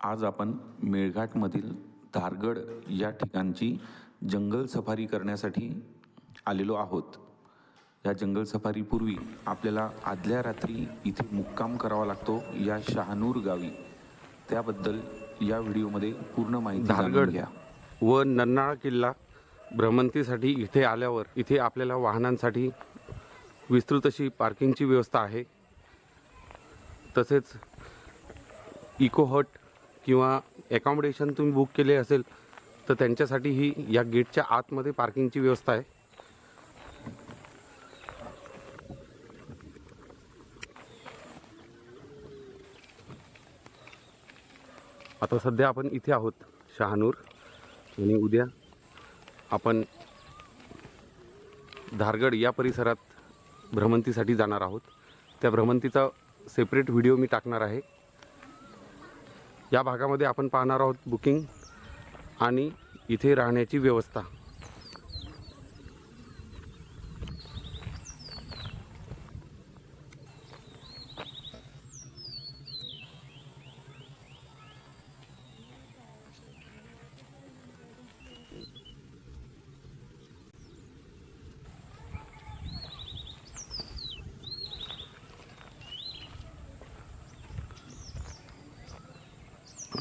आज आपण मेळघाटमधील धारगड या ठिकाणची जंगल सफारी करण्यासाठी आलेलो आहोत. या जंगल सफारीपूर्वी आपल्याला आदल्या रात्री इथे मुक्काम करावा लागतो या शहानूर गावी. त्याबद्दल या व्हिडिओमध्ये पूर्ण माहिती धारगड घ्या. व नन्नाळा किल्ला भ्रमंतीसाठी इथे आल्यावर इथे आपल्याला वाहनांसाठी विस्तृत अशी पार्किंगची व्यवस्था आहे. तसेच इको हट किंवा ॲकॉमोडेशन तुम्ही बुक केले असेल तर त्यांच्यासाठी ही या गेटच्या आतमध्ये पार्किंगची व्यवस्था आहे. आता सध्या आपण इथे आहोत शहानूर आणि उद्या आपण धारगड या परिसरात भ्रमंतीसाठी जाणार आहोत. त्या भ्रमंतीचा सेपरेट व्हिडिओ मी टाकणार आहे. या भागामध्ये आपण पाहणार आहोत बुकिंग आणि इथे राहण्याची व्यवस्था.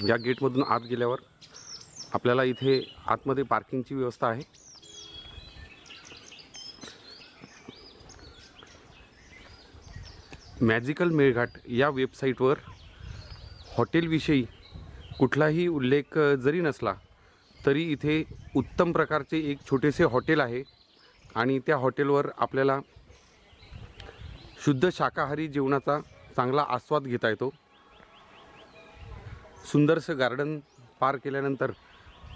या गेटमधून आत गेल्यावर आपल्याला इथे आतमध्ये पार्किंगची व्यवस्था आहे. मॅजिकल मेळघाट या वेबसाईटवर हॉटेलविषयी कुठलाही उल्लेख जरी नसला तरी इथे उत्तम प्रकारचे एक छोटेसे हॉटेल आहे आणि त्या हॉटेलवर आपल्याला शुद्ध शाकाहारी जेवणाचा चांगला आस्वाद घेता येतो. सुंदरसं गार्डन पार केल्यानंतर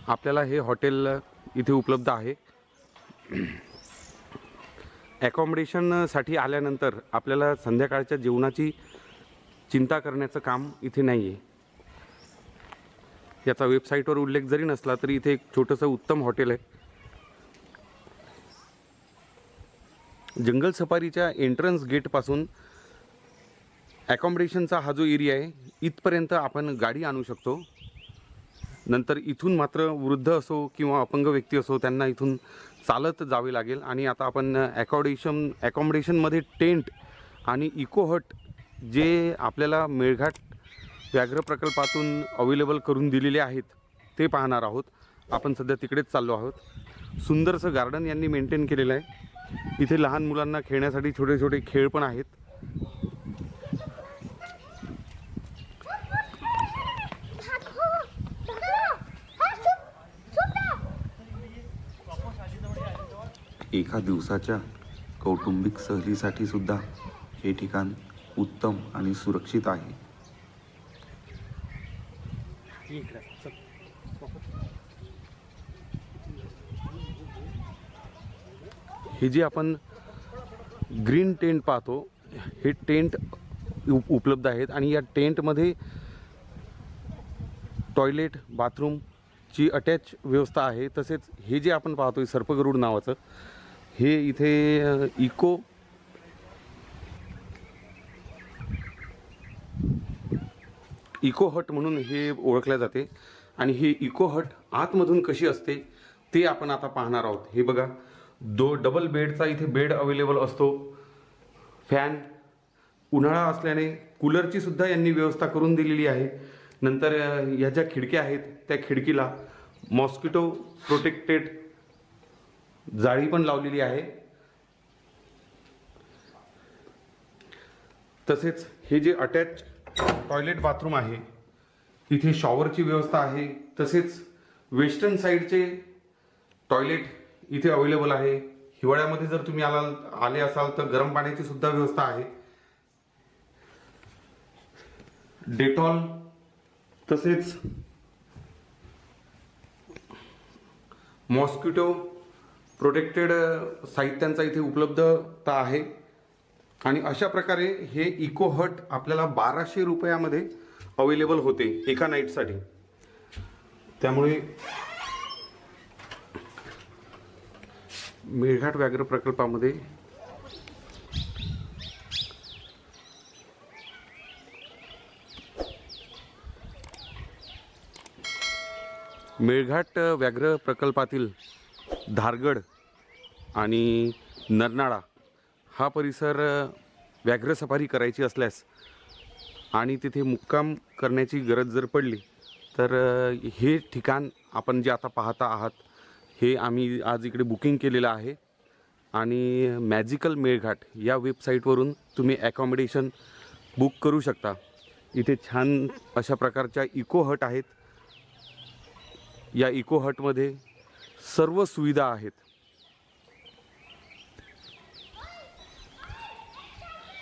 आपल्याला हे हॉटेल इथे उपलब्ध आहे. ॲकॉमडेशनसाठी आल्यानंतर आपल्याला संध्याकाळच्या जेवणाची चिंता करण्याचं काम इथे नाही आहे याचा वेबसाईटवर उल्लेख जरी नसला तरी इथे एक छोटंसं उत्तम हॉटेल आहे. जंगल सफारीच्या एंट्रन्स गेटपासून ॲकॉमडेशनचा हा जो एरिया आहे इथपर्यंत आपण गाडी आणू शकतो. नंतर इथून मात्र वृद्ध असो किंवा अपंग व्यक्ती असो त्यांना इथून चालत जावे लागेल. आणि आता आपण ॲकॉमडेशन ॲकॉमडेशनमध्ये टेंट आणि इको हट जे आपल्याला मेळघाट व्याघ्र प्रकल्पातून अवेलेबल करून दिलेले आहेत ते पाहणार आहोत. आपण सध्या तिकडेच चाललो आहोत. सुंदरसं गार्डन यांनी मेंटेन केलेलं आहे. इथे लहान मुलांना खेळण्यासाठी छोटे छोटे खेळ पण आहेत. एका दिवसाच्या कौटुंबिक सहलीसाठी सुद्धा हे ठिकाण उत्तम आणि सुरक्षित आहे. हे जे आपण ग्रीन टेंट पाहतो हे टेंट उप उपलब्ध आहेत आणि या टेंटमध्ये टॉयलेट बाथरूमची अटॅच व्यवस्था आहे. तसेच हे जे आपण पाहतोय सर्पगरुड नावाचं हे इथे इको. इको हट म्हणून हे ओळखल्या जाते. आणि ही इको हट आतमधून कशी असते ते आपण आता पाहणार आहोत. हे बघा दो डबल बेडचा इथे बेड अवेलेबल असतो. फॅन उन्हाळा असल्याने कूलरची सुद्धा यांनी व्यवस्था करून दिलेली आहे. नंतर ह्या ज्या खिडक्या आहेत त्या खिडकीला मॉस्किटो प्रोटेक्टेड जाळी पण लावलेली आहे. तसेच हे जे अटॅच टॉयलेट बाथरूम आहे तिथे शॉवरची व्यवस्था आहे. तसेच वेस्टर्न साईडचे टॉयलेट इथे अवेलेबल आहे. हिवाळ्यामध्ये जर तुम्ही आला आले असाल तर गरम पाण्याची सुद्धा व्यवस्था आहे. डेटॉल तसेच मॉस्किटो प्रोटेक्टेड साहित्यांचा इथे उपलब्धता आहे. आणि अशा प्रकारे हे इको हट आपल्याला बाराशे रुपयामध्ये अवेलेबल होते एका नाईटसाठी त्यामुळे मेळघाट व्याघ्र प्रकल्पामध्ये मेळघाट व्याघ्र प्रकल्पातील धारगड आणि नरनाळा हा परिसर व्याघ्र सफारी करायची असल्यास आणि तिथे मुक्काम करण्याची गरज जर पडली तर हे ठिकाण आपण जे आता पाहता आहात हे आम्ही आज इकडे बुकिंग केलेलं आहे. आणि मॅजिकल मेळघाट या वेबसाईटवरून तुम्ही ॲकॉमिडेशन बुक करू शकता. इथे छान अशा प्रकारच्या इको हट आहेत. या इको हटमध्ये सर्व सुविधा आहेत.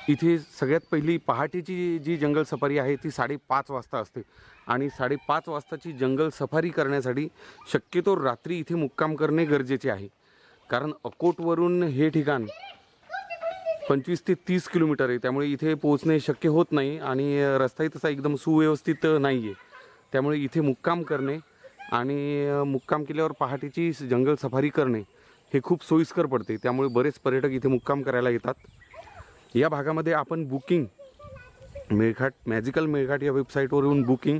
इथे सगळ्यात पहिली पहाटेची जी जंगल सफारी आहे ती साडेपाच वाजता असते. आणि साडेपाच वाजताची जंगल सफारी करण्यासाठी शक्यतो रात्री इथे मुक्काम करणे गरजेचे आहे. कारण अकोटवरून हे ठिकाण पंचवीस ते तीस किलोमीटर आहे. त्यामुळे इथे पोहोचणे शक्य होत नाही आणि रस्ताही तसा एकदम सुव्यवस्थित नाही आहे त्यामुळे इथे मुक्काम करणे आणि मुक्काम केल्यावर पहाटेची जंगल सफारी करणे हे खूप सोयीस्कर पडते. त्यामुळे बरेच पर्यटक इथे मुक्काम करायला येतात. या भागामध्ये आपण बुकिंग मेळघाट मॅजिकल मेळघाट या वेबसाईटवरून बुकिंग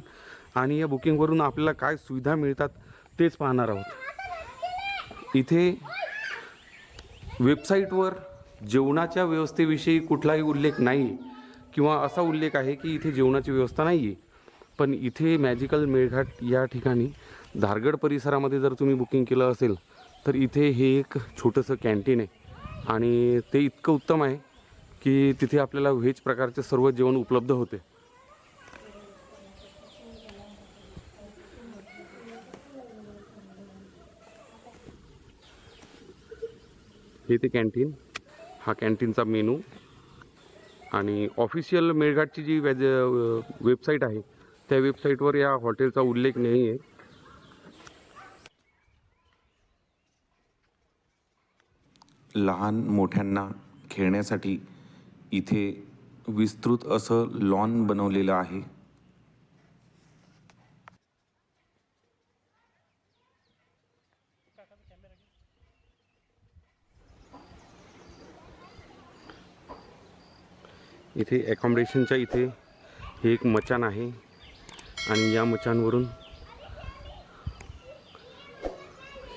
आणि या बुकिंगवरून आपल्याला काय सुविधा मिळतात तेच पाहणार आहोत. इथे वेबसाईटवर जेवणाच्या व्यवस्थेविषयी कुठलाही उल्लेख नाही किंवा असा उल्लेख आहे की इथे जेवणाची व्यवस्था नाही आहे पण इथे मॅजिकल मेळघाट या ठिकाणी धारगड परिसरामध्ये जर तुम्ही बुकिंग केलं असेल तर इथे हे एक छोटंसं कॅन्टीन आहे. आणि ते इतकं उत्तम आहे की तिथे आपल्याला व्हेज प्रकारचे सर्व जेवण उपलब्ध होते. हे ते कॅन्टीन हा कॅन्टीनचा मेनू. आणि ऑफिशियल मेळघाटची जी वेज वेबसाईट आहे त्या वेबसाईटवर या हॉटेलचा उल्लेख नाही आहे. लहान मोठ्यांना खेळण्यासाठी इथे विस्तृत असं लॉन बनवलेलं आहे. इथे अकॉमडेशनच्या इथे हे एक मचान आहे. आणि या मचानवरून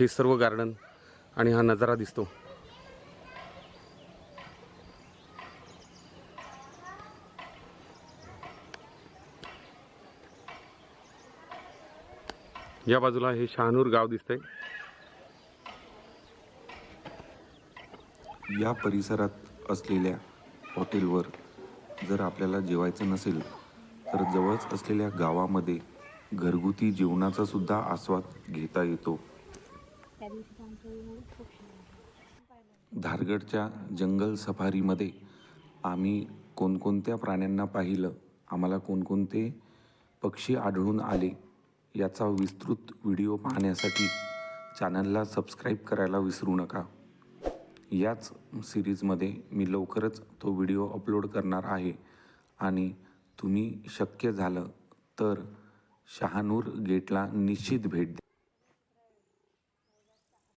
हे सर्व गार्डन आणि हा नजारा दिसतो. या बाजूला हे शहानूर गाव दिसतंय. या परिसरात असलेल्या हॉटेलवर जर आपल्याला जेवायचं नसेल तर जवळच असलेल्या गावामध्ये घरगुती जेवणाचा सुद्धा आस्वाद घेता येतो. धारगडच्या जंगल सफारीमध्ये आम्ही कोणकोणत्या प्राण्यांना पाहिलं? आम्हाला कोणकोणते पक्षी आढळून आले? याचा विस्तृत व्हिडिओ पाहण्यासाठी चॅनलला सबस्क्राईब करायला विसरू नका. याच सिरीजमध्ये मी लवकरच तो व्हिडिओ अपलोड करणार आहे आणि तुम्ही शक्य झालं तर शहानूर गेटला निश्चित भेट द्या.